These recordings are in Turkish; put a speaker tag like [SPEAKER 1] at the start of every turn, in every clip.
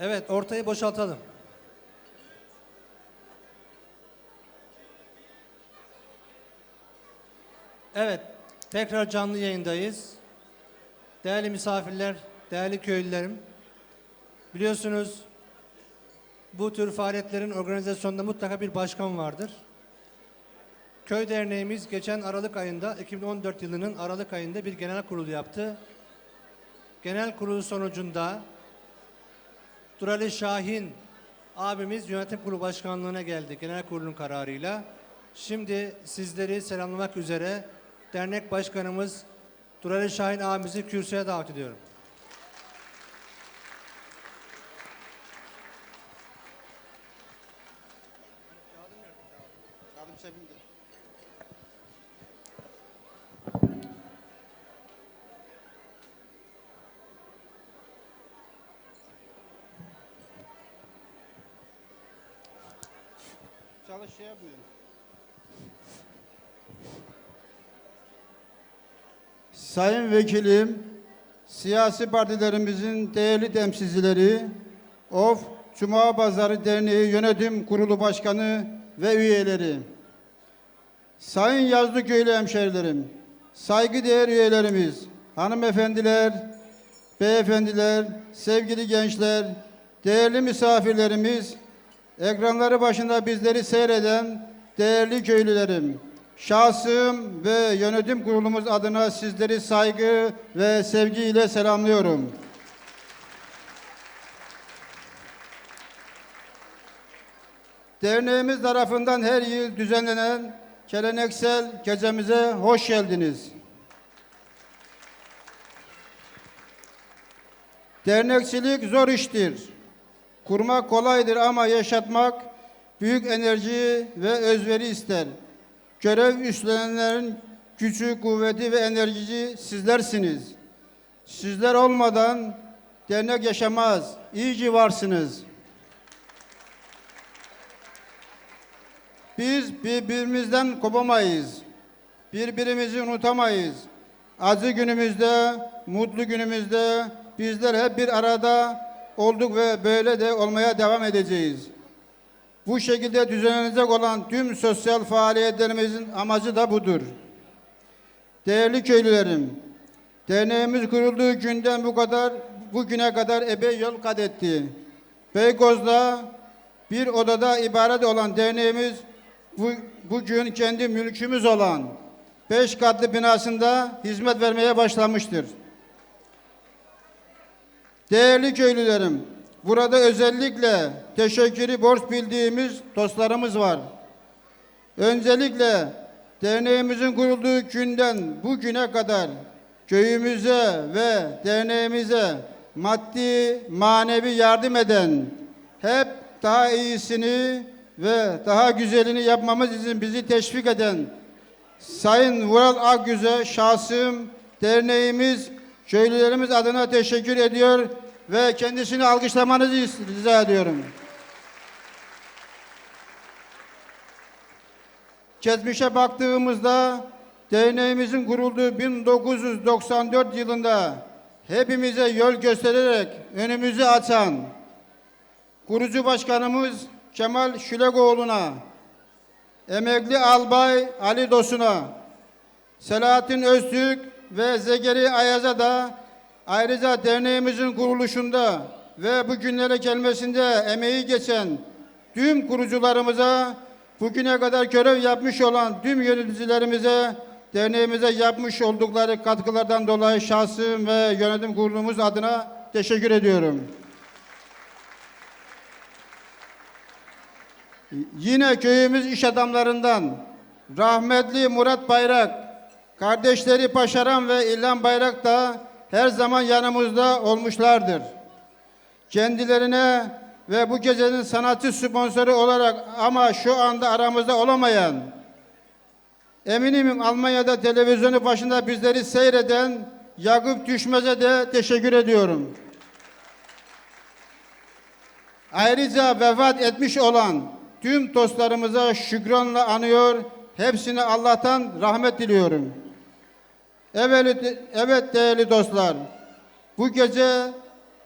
[SPEAKER 1] Evet, ortayı boşaltalım. Evet, tekrar canlı yayındayız. Değerli misafirler, değerli köylülerim. Biliyorsunuz bu tür faaliyetlerin organizasyonunda mutlaka bir başkan vardır. Köy derneğimiz geçen Aralık ayında, 2014 yılının Aralık ayında bir genel kurul yaptı. Genel kurul sonucunda Durali Şahin abimiz yönetim kurulu başkanlığına geldi genel kurulun kararıyla. Şimdi sizleri selamlamak üzere dernek başkanımız Durali Şahin abimizi kürsüye davet ediyorum.
[SPEAKER 2] Yapmıyorum. Sayın Vekilim, siyasi partilerimizin değerli temsilcileri, OF Cuma Pazarı Derneği Yönetim Kurulu Başkanı ve üyeleri, Sayın Yazlıköylü hemşerilerim, saygıdeğer üyelerimiz, hanımefendiler, beyefendiler, sevgili gençler, değerli misafirlerimiz, ekranları başında bizleri seyreden değerli köylülerim, şahsım ve yönetim kurulumuz adına sizleri saygı ve sevgiyle selamlıyorum. Derneğimiz tarafından her yıl düzenlenen geleneksel gecemize hoş geldiniz. Dernekçilik zor iştir. Kurmak kolaydır ama yaşatmak büyük enerji ve özveri ister. Görev üstlenenlerin gücü, kuvveti ve enerjisi sizlersiniz. Sizler olmadan dernek yaşamaz. İyi ki varsınız. Biz birbirimizden kopamayız. Birbirimizi unutamayız. Acı günümüzde, mutlu günümüzde bizler hep bir arada olduk ve böyle de olmaya devam edeceğiz. Bu şekilde düzenlenecek olan tüm sosyal faaliyetlerimizin amacı da budur. Değerli köylülerim, derneğimiz kurulduğu günden bu kadar bugüne kadar epey yol kat etti. Beykoz'da bir odada ibaret olan derneğimiz bu, bugün kendi mülkümüz olan beş katlı binasında hizmet vermeye başlamıştır. Değerli köylülerim, burada özellikle teşekkürü borç bildiğimiz dostlarımız var. Öncelikle derneğimizin kurulduğu günden bugüne kadar köyümüze ve derneğimize maddi, manevi yardım eden, hep daha iyisini ve daha güzelini yapmamız için bizi teşvik eden Sayın Vural Akgüz'e şahsım, derneğimiz, köylülerimiz adına teşekkür ediyor ve kendisini alkışlamanızı rica ediyorum. Geçmişe baktığımızda derneğimizin kurulduğu 1994 yılında hepimize yol göstererek önümüzü açan kurucu başkanımız Kemal Şülekoğlu'na, emekli albay Ali Dosun'a, Selahattin Öztürk ve Zekeri Ayaz'a da ayrıca derneğimizin kuruluşunda ve bu günlere gelmesinde emeği geçen tüm kurucularımıza, bugüne kadar görev yapmış olan tüm yöneticilerimize, derneğimize yapmış oldukları katkılardan dolayı şahsım ve yönetim kurulumuz adına teşekkür ediyorum. Yine köyümüz iş adamlarından rahmetli Murat Bayrak, kardeşleri Paşaran ve İlhan Bayrak da her zaman yanımızda olmuşlardır. Kendilerine ve bu gecenin sanatçı sponsoru olarak ama şu anda aramızda olamayan, eminim Almanya'da televizyonu başında bizleri seyreden Yakup Düşmez'e de teşekkür ediyorum. Ayrıca vefat etmiş olan tüm dostlarımıza şükranla anıyor, hepsine Allah'tan rahmet diliyorum. Evet, evet değerli dostlar, bu gece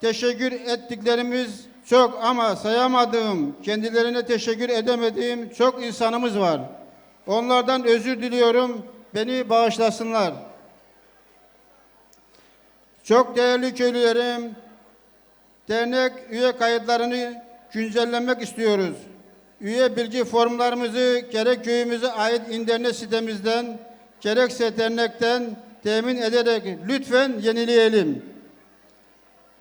[SPEAKER 2] teşekkür ettiklerimiz çok ama sayamadığım, kendilerine teşekkür edemediğim çok insanımız var. Onlardan özür diliyorum, beni bağışlasınlar. Çok değerli köylülerim, dernek üye kayıtlarını güncellemek istiyoruz. Üye bilgi formlarımızı gerek köyümüze ait internet sitemizden, gerekse dernekten temin ederek lütfen yenileyelim.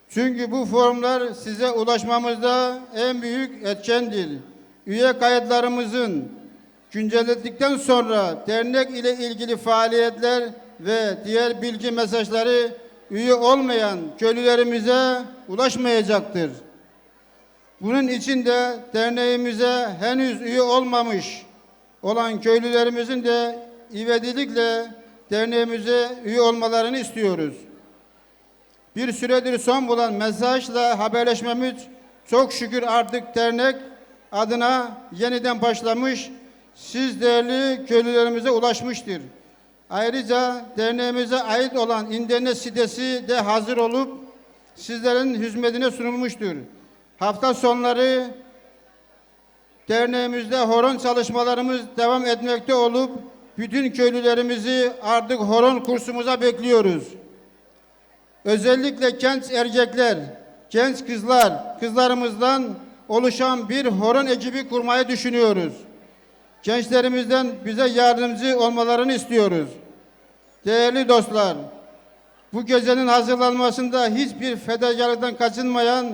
[SPEAKER 2] Çünkü bu formlar size ulaşmamızda en büyük etkendir. Üye kayıtlarımızın güncelledikten sonra dernek ile ilgili faaliyetler ve diğer bilgi mesajları üye olmayan köylülerimize ulaşmayacaktır. Bunun için de derneğimize henüz üye olmamış olan köylülerimizin de ivedilikle derneğimize üye olmalarını istiyoruz. Bir süredir son bulan mesajla haberleşmemiz çok şükür artık dernek adına yeniden başlamış, siz değerli köylülerimize ulaşmıştır. Ayrıca derneğimize ait olan internet sitesi de hazır olup sizlerin hizmetine sunulmuştur. Hafta sonları derneğimizde horon çalışmalarımız devam etmekte olup bütün köylülerimizi artık horon kursumuza bekliyoruz. Özellikle genç erkekler, genç kızlar, kızlarımızdan oluşan bir horon ekibi kurmayı düşünüyoruz. Gençlerimizden bize yardımcı olmalarını istiyoruz. Değerli dostlar, bu gecenin hazırlanmasında hiçbir fedakarlıktan kaçınmayan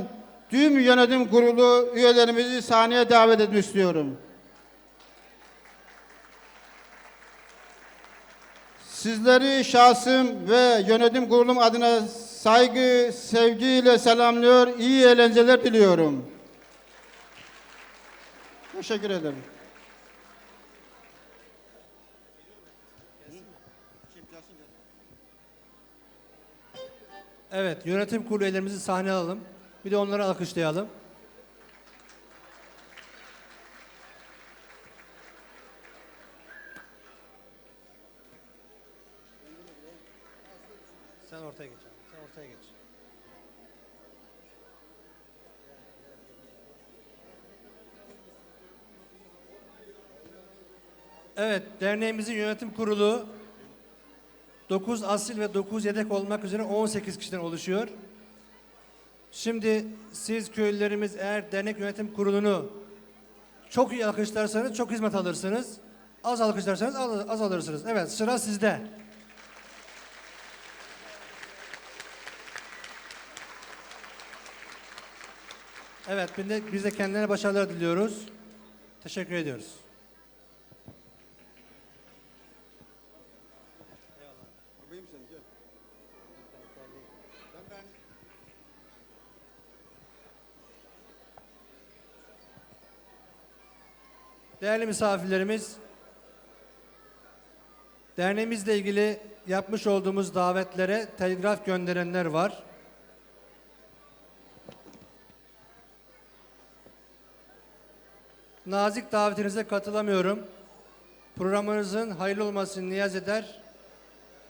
[SPEAKER 2] tüm yönetim kurulu üyelerimizi sahneye davet etmek istiyorum. Sizleri şahsım ve yönetim kurulum adına saygı, sevgiyle selamlıyor, iyi eğlenceler diliyorum. Teşekkür ederim.
[SPEAKER 1] Evet, yönetim kurulu üyelerimizi sahneye alalım. Bir de onları alkışlayalım. Evet, derneğimizin yönetim kurulu 9 asil ve 9 yedek olmak üzere 18 kişiden oluşuyor. Şimdi siz köylülerimiz eğer dernek yönetim kurulunu çok iyi alkışlarsanız çok hizmet alırsınız. Az alkışlarsanız az, alırsınız. Evet sıra sizde. Evet biz de, biz de kendilerine başarılar diliyoruz. Teşekkür ediyoruz. Değerli misafirlerimiz, derneğimizle ilgili yapmış olduğumuz davetlere telgraf gönderenler var. Nazik davetinize katılamıyorum. Programınızın hayırlı olmasını niyaz eder.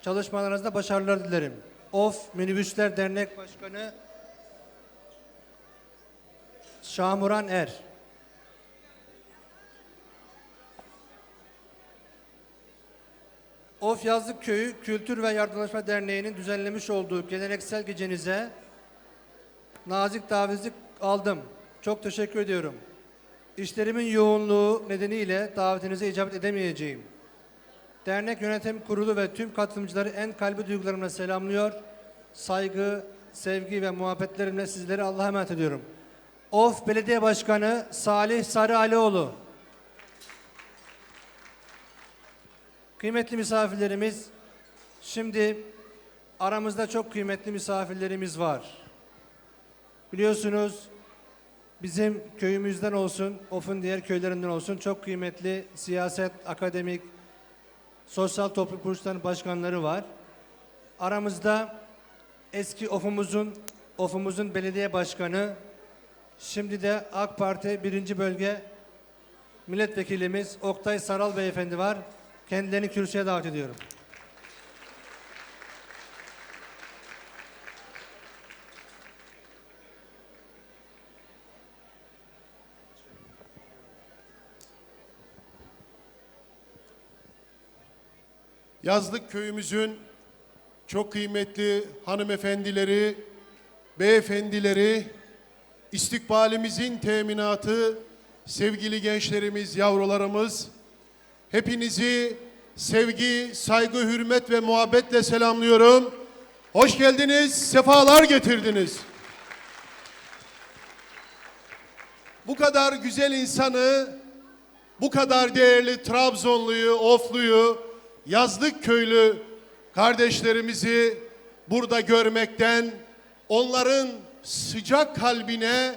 [SPEAKER 1] Çalışmalarınızda başarılar dilerim. Of Minibüsler Dernek Başkanı Şamuran Er. Of Yazlık Köyü Kültür ve Yardımlaşma Derneği'nin düzenlemiş olduğu geleneksel gecenize nazik davetinizi aldım. Çok teşekkür ediyorum. İşlerimin yoğunluğu nedeniyle davetinize icabet edemeyeceğim. Dernek Yönetim Kurulu ve tüm katılımcıları en kalbi duygularımla selamlıyor. Saygı, sevgi ve muhabbetlerimle sizleri Allah'a emanet ediyorum. Of Belediye Başkanı Salih Sarı Kıymetli misafirlerimiz, şimdi aramızda çok kıymetli misafirlerimiz var. Biliyorsunuz bizim köyümüzden olsun, OF'un diğer köylerinden olsun çok kıymetli siyaset, akademik, sosyal toplum kuruluşlarının başkanları var. Aramızda eski OF'umuzun, OF'umuzun belediye başkanı, şimdi de AK Parti 1. Bölge Milletvekilimiz Oktay Saral Beyefendi var. Kendilerini kürsüye davet ediyorum.
[SPEAKER 3] Yazlık köyümüzün çok kıymetli hanımefendileri, beyefendileri, istikbalimizin teminatı, sevgili gençlerimiz, yavrularımız, hepinizi sevgi, saygı, hürmet ve muhabbetle selamlıyorum. Hoş geldiniz, sefalar getirdiniz. Bu kadar güzel insanı, bu kadar değerli Trabzonluyu, Ofluyu, yazlık köylü kardeşlerimizi burada görmekten, onların sıcak kalbine,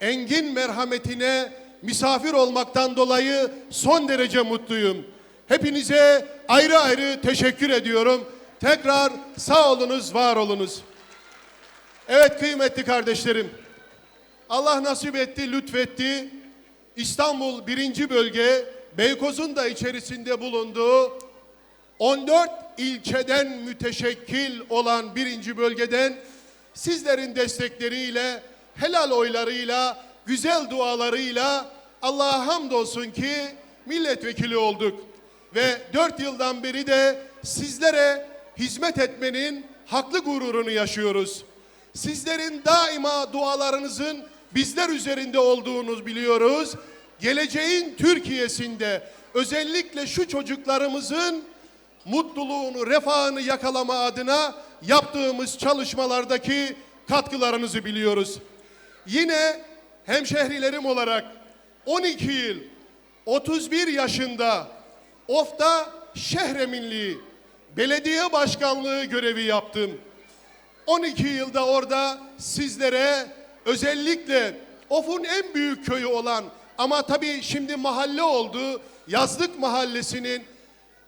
[SPEAKER 3] engin merhametine misafir olmaktan dolayı son derece mutluyum. Hepinize ayrı ayrı teşekkür ediyorum. Tekrar sağ olunuz, var olunuz. Evet kıymetli kardeşlerim. Allah nasip etti, lütfetti. İstanbul birinci bölge, Beykoz'un da içerisinde bulunduğu 14 ilçeden müteşekkil olan birinci bölgeden sizlerin destekleriyle, helal oylarıyla, güzel dualarıyla Allah'a hamdolsun ki milletvekili olduk. Ve dört yıldan beri de sizlere hizmet etmenin haklı gururunu yaşıyoruz. Sizlerin daima dualarınızın bizler üzerinde olduğunu biliyoruz. Geleceğin Türkiye'sinde özellikle şu çocuklarımızın mutluluğunu, refahını yakalama adına yaptığımız çalışmalardaki katkılarınızı biliyoruz. Yine hemşehrilerim olarak 12 yıl 31 yaşında Of'ta şehreminliği, belediye başkanlığı görevi yaptım. 12 yılda orada sizlere özellikle Of'un en büyük köyü olan ama tabii şimdi mahalle oldu Yazlık Mahallesi'nin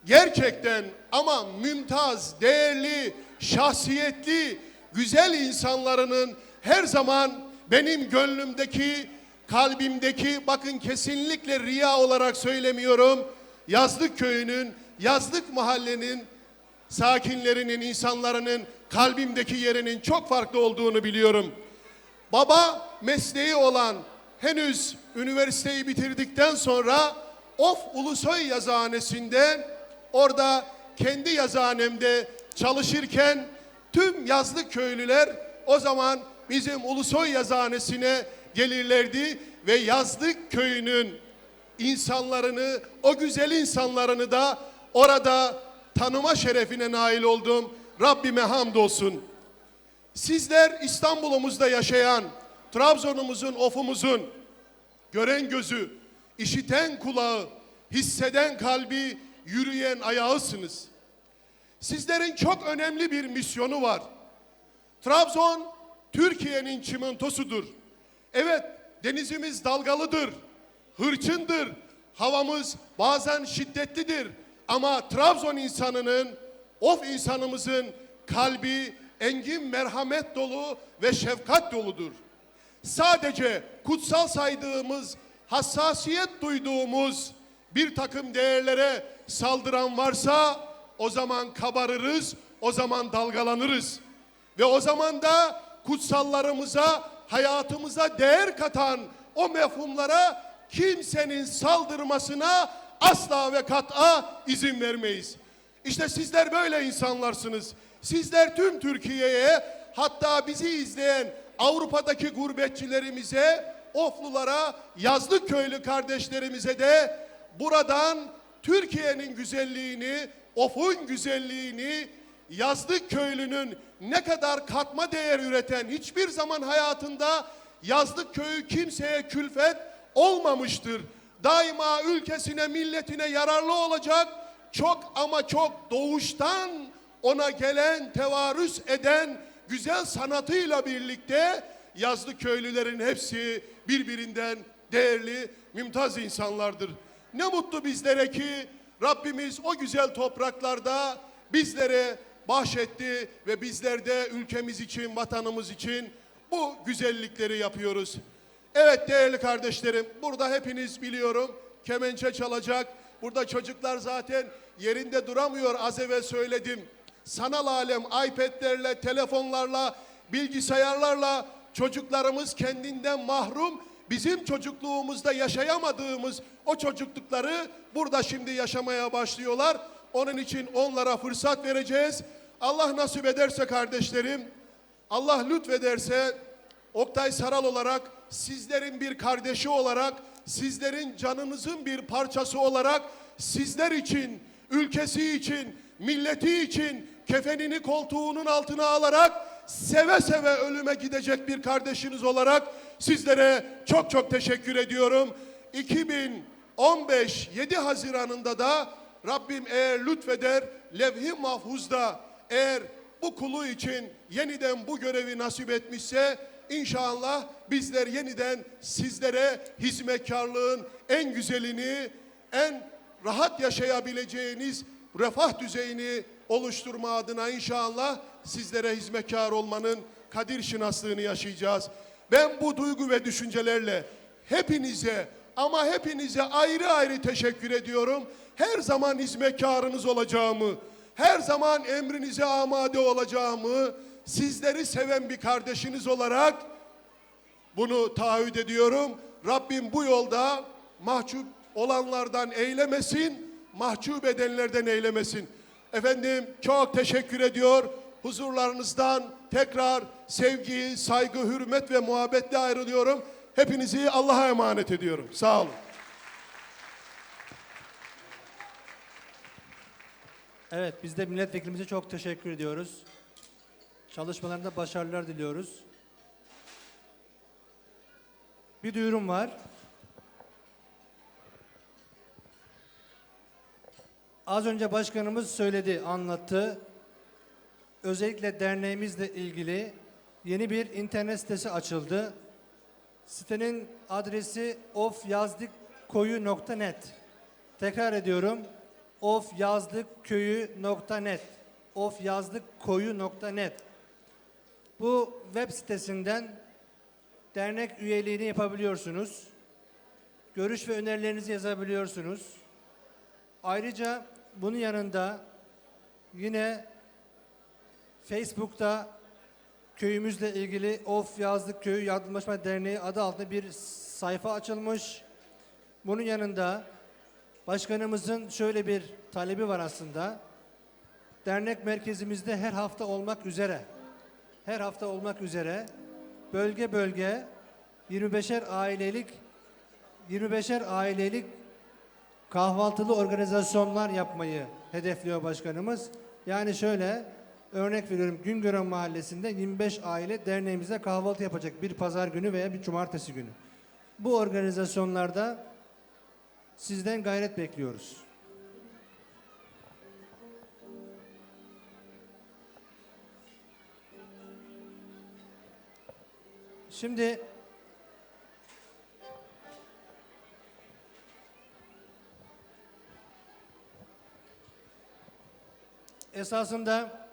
[SPEAKER 3] gerçekten ama mümtaz, değerli, şahsiyetli, güzel insanlarının her zaman benim gönlümdeki, kalbimdeki bakın kesinlikle riya olarak söylemiyorum. Yazlık köyünün, Yazlık mahallenin sakinlerinin, insanların kalbimdeki yerinin çok farklı olduğunu biliyorum. Baba mesleği olan henüz üniversiteyi bitirdikten sonra Of Ulusoy Yazıhanesi'nde orada kendi yazıhanemde çalışırken tüm yazlık köylüler o zaman bizim Ulusoy Yazıhanesi'ne gelirlerdi ve yazlık köyünün insanlarını, o güzel insanlarını da orada tanıma şerefine nail oldum. Rabbime hamdolsun. Sizler İstanbul'umuzda yaşayan, Trabzon'umuzun, Of'umuzun gören gözü, işiten kulağı, hisseden kalbi, yürüyen ayağısınız. Sizlerin çok önemli bir misyonu var. Trabzon Türkiye'nin çimentosudur. Evet denizimiz dalgalıdır, hırçındır, havamız bazen şiddetlidir. Ama Trabzon insanının, of insanımızın kalbi engin merhamet dolu ve şefkat doludur. Sadece kutsal saydığımız, hassasiyet duyduğumuz bir takım değerlere saldıran varsa o zaman kabarırız, o zaman dalgalanırız. Ve o zaman da kutsallarımıza, hayatımıza değer katan o mefhumlara kimsenin saldırmasına asla ve kat'a izin vermeyiz. İşte sizler böyle insanlarsınız. Sizler tüm Türkiye'ye hatta bizi izleyen Avrupa'daki gurbetçilerimize, Oflulara, yazlık köylü kardeşlerimize de buradan Türkiye'nin güzelliğini, Of'un güzelliğini, yazlık köylünün ne kadar katma değer üreten hiçbir zaman hayatında yazlık köyü kimseye külfet olmamıştır. Daima ülkesine, milletine yararlı olacak. Çok ama çok doğuştan ona gelen, tevarüs eden güzel sanatıyla birlikte yazlık köylülerin hepsi birbirinden değerli, mümtaz insanlardır. Ne mutlu bizlere ki Rabbimiz o güzel topraklarda bizlere bahşetti ve bizler de ülkemiz için, vatanımız için bu güzellikleri yapıyoruz. Evet değerli kardeşlerim, burada hepiniz biliyorum kemençe çalacak. Burada çocuklar zaten yerinde duramıyor az evvel söyledim. Sanal alem iPad'lerle, telefonlarla, bilgisayarlarla çocuklarımız kendinden mahrum. Bizim çocukluğumuzda yaşayamadığımız o çocuklukları burada şimdi yaşamaya başlıyorlar. Onun için onlara fırsat vereceğiz. Allah nasip ederse kardeşlerim, Allah lütfederse Oktay Saral olarak, sizlerin bir kardeşi olarak, sizlerin canınızın bir parçası olarak sizler için, ülkesi için, milleti için kefenini koltuğunun altına alarak seve seve ölüme gidecek bir kardeşiniz olarak sizlere çok çok teşekkür ediyorum. 2015 7 Haziran'ında da Rabbim eğer lütfeder levh-i mahfuzda eğer bu kulu için yeniden bu görevi nasip etmişse inşallah bizler yeniden sizlere hizmetkarlığın en güzelini, en rahat yaşayabileceğiniz refah düzeyini oluşturma adına inşallah sizlere hizmetkar olmanın kadir şinaslığını yaşayacağız. Ben bu duygu ve düşüncelerle hepinize ama hepinize ayrı ayrı teşekkür ediyorum. Her zaman hizmetkarınız olacağımı, her zaman emrinize amade olacağımı, sizleri seven bir kardeşiniz olarak bunu taahhüt ediyorum. Rabbim bu yolda mahcup olanlardan eylemesin, mahcup edenlerden eylemesin. Efendim çok teşekkür ediyor. Huzurlarınızdan tekrar sevgi, saygı, hürmet ve muhabbetle ayrılıyorum. Hepinizi Allah'a emanet ediyorum. Sağ olun.
[SPEAKER 1] Evet, biz de milletvekilimize çok teşekkür ediyoruz. Çalışmalarında başarılar diliyoruz. Bir duyurum var. Az önce başkanımız söyledi, anlattı. Özellikle derneğimizle ilgili yeni bir internet sitesi açıldı. Sitenin adresi ofyazdikkoyu.net. Tekrar ediyorum. ofyazdıkköyü.net. ofyazdıkkoyu.net. Bu web sitesinden dernek üyeliğini yapabiliyorsunuz. Görüş ve önerilerinizi yazabiliyorsunuz. Ayrıca bunun yanında yine Facebook'ta köyümüzle ilgili Of Yazlık Köyü Yardımlaşma Derneği adı altında bir sayfa açılmış. Bunun yanında başkanımızın şöyle bir talebi var aslında. Dernek merkezimizde her hafta olmak üzere her hafta olmak üzere bölge bölge 25'er ailelik 25'er ailelik kahvaltılı organizasyonlar yapmayı hedefliyor başkanımız. Yani şöyle örnek veriyorum Güngören Mahallesi'nde 25 aile derneğimize kahvaltı yapacak bir pazar günü veya bir cumartesi günü. Bu organizasyonlarda sizden gayret bekliyoruz. Şimdi esasında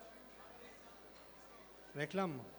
[SPEAKER 1] reklam mı?